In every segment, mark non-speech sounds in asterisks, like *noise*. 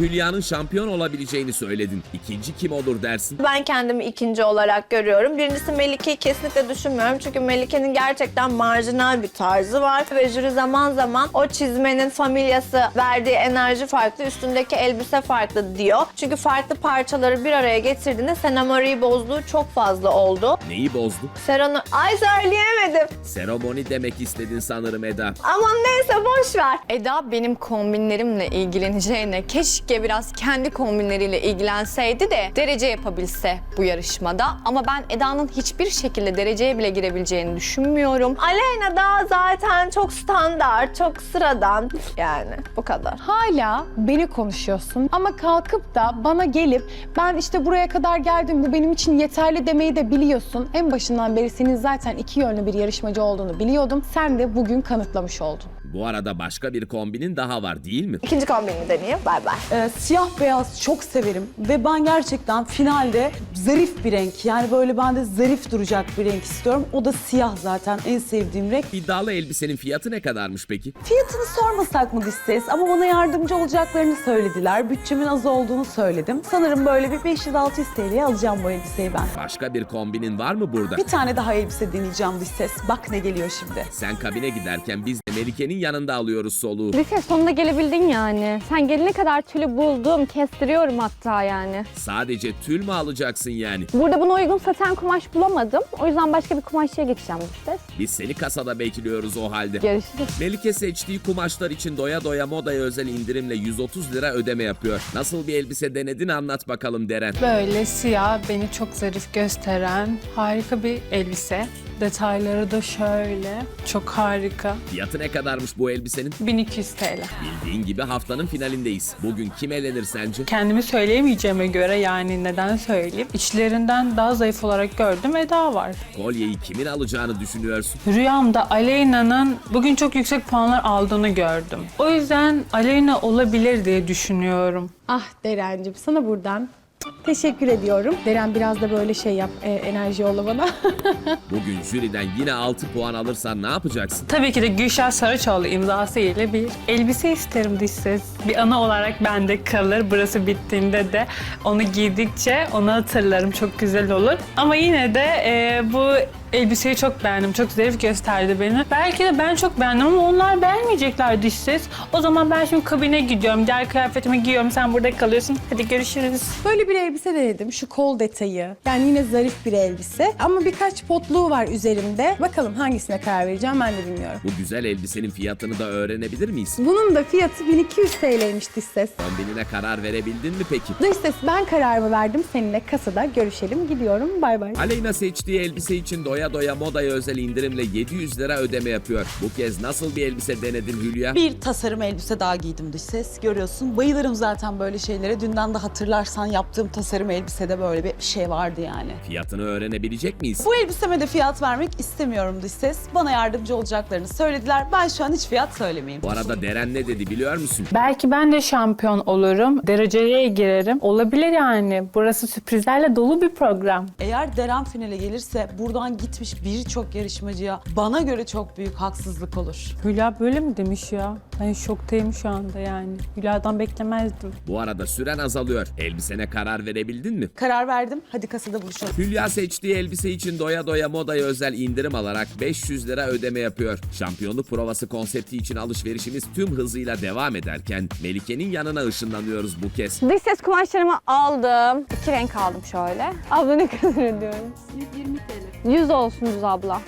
Hülya'nın şampiyon olabileceğini söyledin. İkinci kim olur dersin? Ben kendimi ikinci olarak görüyorum. Birincisi Melike'yi kesinlikle düşünmüyorum. Çünkü Melike'nin gerçekten marjinal bir tarzı var. Ve jüri zaman zaman o çizmenin familyası verdiği enerji farklı, üstündeki elbise farklı diyor. Çünkü farklı parçaları bir araya getirdiğinde senamarıyı bozduğu çok fazla oldu. Neyi bozdu? Serhan'ı... Ay söyleyemedim. Seremoni demek istedin sanırım Eda. Aman neyse boş ver. Eda benim kombinlerimle ilgileneceğine keşke biraz kendi kombinleriyle ilgilenseydi de derece yapabilse bu yarışmada. Ama ben Eda'nın hiçbir şekilde dereceye bile girebileceğini düşünmüyorum. Aleyna da zaten çok standart, çok sıradan. Yani bu kadar. Hala beni konuşuyorsun ama kalkıp da bana gelip ben işte buraya kadar geldim bu benim için yeterli demeyi de biliyorsun. En başından beri senin zaten iki yönlü bir yarışmacı olduğunu biliyordum. Sen de bugün kanıtlamış oldun. Bu arada başka bir kombinin daha var değil mi? İkinci kombinimi deneyeyim. Bay bay. Ee, siyah beyaz çok severim ve ben gerçekten finalde zarif bir renk yani böyle bende zarif duracak bir renk istiyorum. O da siyah zaten en sevdiğim renk. İddialı elbisenin fiyatı ne kadarmış peki? Fiyatını sormasak mı dış ses ama bana yardımcı olacaklarını söylediler. Bütçemin az olduğunu söyledim. Sanırım böyle bir 500-600 TL'ye alacağım bu elbiseyi ben. Başka bir kombinin var mı burada? Bir tane daha elbise deneyeceğim dış ses. Bak ne geliyor şimdi. Sen kabine giderken biz de Melike'nin yanında alıyoruz soluğu. Lise sonunda gelebildin yani. Sen gelene kadar tülü buldum, kestiriyorum hatta yani. Sadece tül mü alacaksın yani? Burada buna uygun saten kumaş bulamadım. O yüzden başka bir kumaşçıya geçeceğim işte. Biz seni kasada bekliyoruz o halde. Görüşürüz. Melike seçtiği kumaşlar için doya doya modaya özel indirimle 130 lira ödeme yapıyor. Nasıl bir elbise denedin anlat bakalım Deren. Böyle siyah, beni çok zarif gösteren harika bir elbise. Detayları da şöyle. Çok harika. Fiyatı ne kadarmış bu elbisenin? 1200 TL. Bildiğin gibi haftanın finalindeyiz. Bugün kim elenir sence? Kendimi söyleyemeyeceğime göre yani neden söyleyeyim. İçlerinden daha zayıf olarak gördüm Eda var. Kolyeyi kimin alacağını düşünüyorsun? Rüyamda Aleyna'nın bugün çok yüksek puanlar aldığını gördüm. O yüzden Aleyna olabilir diye düşünüyorum. Ah Deren'cim sana buradan teşekkür ediyorum. Deren biraz da böyle şey yap, e, enerji yolla bana. *laughs* Bugün jüriden yine 6 puan alırsan ne yapacaksın? Tabii ki de Gülşah Saraçoğlu imzası ile bir elbise isterim dış ses. Bir ana olarak bende kalır. Burası bittiğinde de onu giydikçe onu hatırlarım. Çok güzel olur. Ama yine de e, bu elbiseyi çok beğendim. Çok zarif gösterdi beni. Belki de ben çok beğendim ama onlar beğenmeyecekler dış ses. O zaman ben şimdi kabine gidiyorum. Diğer kıyafetimi giyiyorum. Sen burada kalıyorsun. Hadi görüşürüz. Böyle bir elbise denedim. Şu kol detayı. Yani yine zarif bir elbise. Ama birkaç potluğu var üzerimde. Bakalım hangisine karar vereceğim ben de bilmiyorum. Bu güzel elbisenin fiyatını da öğrenebilir miyiz? Bunun da fiyatı 1200 TL'ymiş dış ses. Kombinine karar verebildin mi peki? Dış ses ben kararımı verdim. Seninle kasada görüşelim. Gidiyorum. Bay bay. Aleyna seçtiği elbise için doya doya modaya özel indirimle 700 lira ödeme yapıyor. Bu kez nasıl bir elbise denedin Hülya? Bir tasarım elbise daha giydim dış ses. Görüyorsun bayılırım zaten böyle şeylere. Dünden de hatırlarsan yaptığım tasarım elbisede böyle bir şey vardı yani. Fiyatını öğrenebilecek miyiz? Bu elbiseme de fiyat vermek istemiyorum dış ses. Bana yardımcı olacaklarını söylediler. Ben şu an hiç fiyat söylemeyeyim. Bu arada Deren ne dedi biliyor musun? Belki ben de şampiyon olurum. Dereceye girerim. Olabilir yani. Burası sürprizlerle dolu bir program. Eğer Deren finale gelirse buradan gitmiş birçok yarışmacıya bana göre çok büyük haksızlık olur. Hülya böyle mi demiş ya? Ben şoktayım şu anda yani. Hülya'dan beklemezdim. Bu arada süren azalıyor. Elbisene karar verebildin mi? Karar verdim. Hadi kasada buluşalım. Hülya seçtiği elbise için doya doya modaya özel indirim alarak 500 lira ödeme yapıyor. Şampiyonluk provası konsepti için alışverişimiz tüm hızıyla devam ederken Melike'nin yanına ışınlanıyoruz bu kez. Dış ses kumaşlarımı aldım. İki renk aldım şöyle. Abla ne kadar ödüyorum? 120 TL. 100 olsun Düz abla.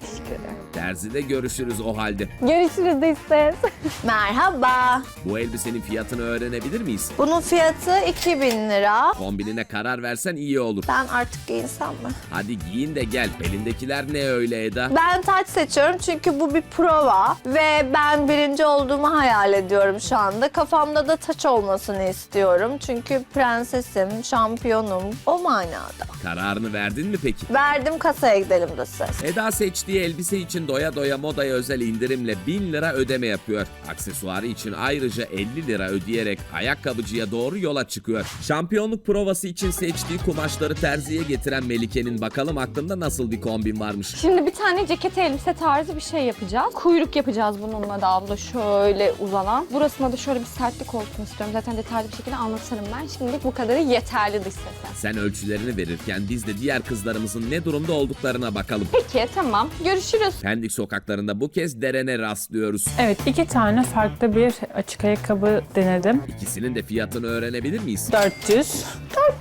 Teşekkür ederim. Terzide görüşürüz o halde. Görüşürüz dış ses. *laughs* Merhaba. Bu elbisenin fiyatını öğrenebilir miyiz? Bunun fiyatı 2000 lira. Kombinine karar versen iyi olur. Ben artık giyinsem mi? Hadi giyin de gel. Belindekiler ne öyle Eda? Ben taç seçiyorum çünkü bu bir prova ve ben birinci olduğumu hayal ediyorum şu anda. Kafamda da taç olmasını istiyorum çünkü prensesim, şampiyonum o manada. Kararını verdin mi peki? Verdim kasaya gidelim de ses. Eda seçtiği elbise için doya doya modaya özel indirimle 1000 lira ödeme yapıyor. Aksesuarı için ayrıca 50 lira ödeyerek ayakkabıcıya doğru yola çıkıyor. Şampiyonluk provası için seçtiği kumaşları terziye getiren Melike'nin bakalım aklında nasıl bir kombin varmış. Şimdi bir tane ceket elbise tarzı bir şey yapacağız. Kuyruk yapacağız bununla da abla şöyle uzanan. Burasına da şöyle bir sertlik olsun istiyorum. Zaten detaylı bir şekilde anlatırım ben. Şimdilik bu kadarı yeterli dış sese. Sen ölçülerini verirken biz de diğer kızlarımızın ne durumda olduklarına bakalım. Peki tamam. Görüşürüz. Pendik sokaklarında bu kez Deren'e rastlıyoruz. Evet iki tane farklı bir açık ayakkabı denedim. İkisinin de fiyatını öğrenebilir miyiz? 400.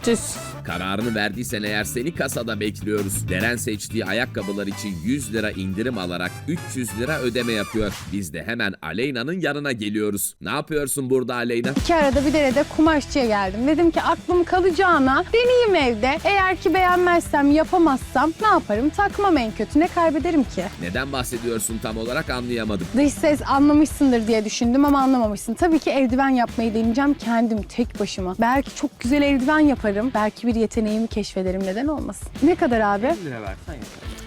400. Kararını verdiysen eğer seni kasada bekliyoruz. Deren seçtiği ayakkabılar için 100 lira indirim alarak 300 lira ödeme yapıyor. Biz de hemen Aleyna'nın yanına geliyoruz. Ne yapıyorsun burada Aleyna? İki arada bir derede kumaşçıya geldim. Dedim ki aklım kalacağına deneyeyim evde. Eğer ki beğenmezsem, yapamazsam ne yaparım? Takmam en kötü. Ne kaybederim ki? Neden bahsediyorsun tam olarak anlayamadım. Dış ses anlamışsındır diye düşündüm ama anlamamışsın. Tabii ki eldiven yapmayı deneyeceğim kendim tek başıma. Belki çok güzel eldiven yaparım. Belki bir yeteneğimi keşfederim neden olmasın. Ne kadar abi?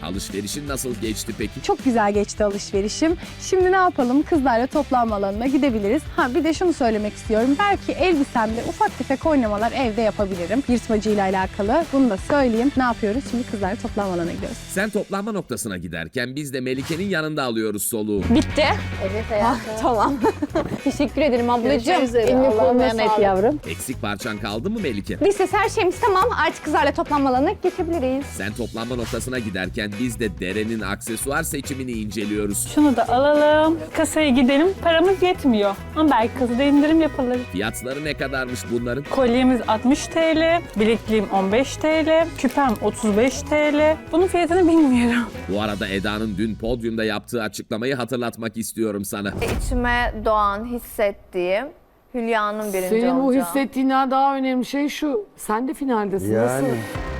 Alışverişin nasıl geçti peki? Çok güzel geçti alışverişim. Şimdi ne yapalım? Kızlarla toplanma alanına gidebiliriz. Ha bir de şunu söylemek istiyorum. Belki elbisemle ufak tefek oynamalar evde yapabilirim. Yırtmacıyla alakalı. Bunu da söyleyeyim. Ne yapıyoruz? Şimdi kızlarla toplanma alanına gidiyoruz. Sen toplanma noktasına giderken biz de Melike'nin yanında alıyoruz soluğu. Bitti. Evet Ah, tamam. *laughs* Teşekkür ederim ablacığım. Elini koluna sağlık. yavrum. Eksik parçan kaldı mı Melike? Lise her şeyimiz tamam. Artık kızlarla toplanma alanına geçebiliriz. Sen toplanma noktasına giderken biz de Deren'in aksesuar seçimini inceliyoruz. Şunu da alalım. Kasaya gidelim. Paramız yetmiyor. Ama belki kasada indirim yapılır. Fiyatları ne kadarmış bunların? Kolyemiz 60 TL, bilekliğim 15 TL, küpem 35 TL. Bunun fiyatını bilmiyorum. Bu arada Eda'nın dün podyumda yaptığı açıklamayı hatırlatmak istiyorum sana. İçime doğan hissettiğim Hülya'nın birinci Senin bu olacağı. hissettiğinden daha önemli şey şu. Sen de finaldesin. Yani. Nasıl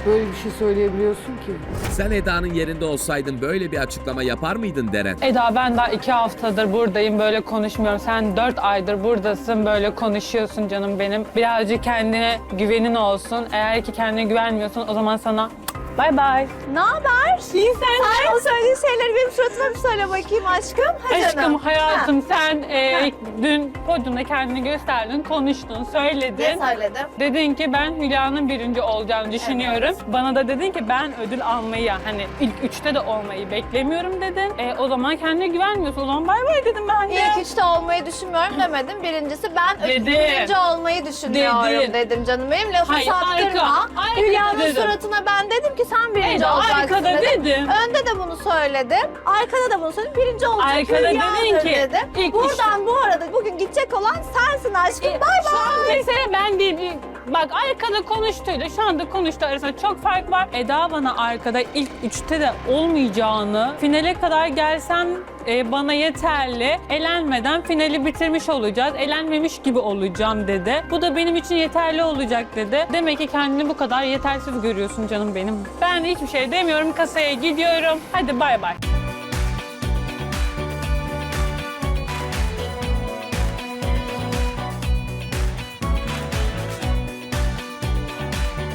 böyle bir şey söyleyebiliyorsun ki? Sen Eda'nın yerinde olsaydın böyle bir açıklama yapar mıydın Deren? Eda ben daha iki haftadır buradayım böyle konuşmuyorum. Sen dört aydır buradasın böyle konuşuyorsun canım benim. Birazcık kendine güvenin olsun. Eğer ki kendine güvenmiyorsun o zaman sana bay bay. Ne haber? İyi sen Sen o söylediğin şeyleri benim suratıma bir söyle bakayım aşkım. Ha Aşkım, canım. hayatım sen e, dün podyumda kendini gösterdin, konuştun, Ne söyledin. söyledim? Dedin ki ben Hülya'nın birinci olacağını düşünüyorum. Bana da dedin ki ben ödül almayı hani ilk üçte de olmayı beklemiyorum dedin. E, o zaman kendine güvenmiyorsun. O zaman bay bay dedim ben de. İlk üçte olmayı düşünmüyorum demedim. Birincisi ben Dedim. birinci olmayı düşünüyorum Dedim. dedim canım. Benim lafı Hayır, arka- Hülya'nın dedim. suratına ben dedim ki sen birinci Eda, olacaksın arkada dedim. dedim. Önde de bunu söyledim. Arkada da bunu söyledim. Birinci olacak Arkada dedin ki, dedim. ilk Buradan bu arada bugün gidecek olan sensin aşkım. E, bay Şu an bay. mesele ben değil. Bak arkada konuştuydu. Şu anda konuştu arasında çok fark var. Eda bana arkada ilk üçte de olmayacağını, finale kadar gelsem e, bana yeterli. Elenmeden finali bitirmiş olacağız. Elenmemiş gibi olacağım dedi. Bu da benim için yeterli olacak dedi. Demek ki kendini bu kadar yetersiz görüyorsun canım benim. Ben hiçbir şey demiyorum. Kasaya gidiyorum. Hadi bay bay.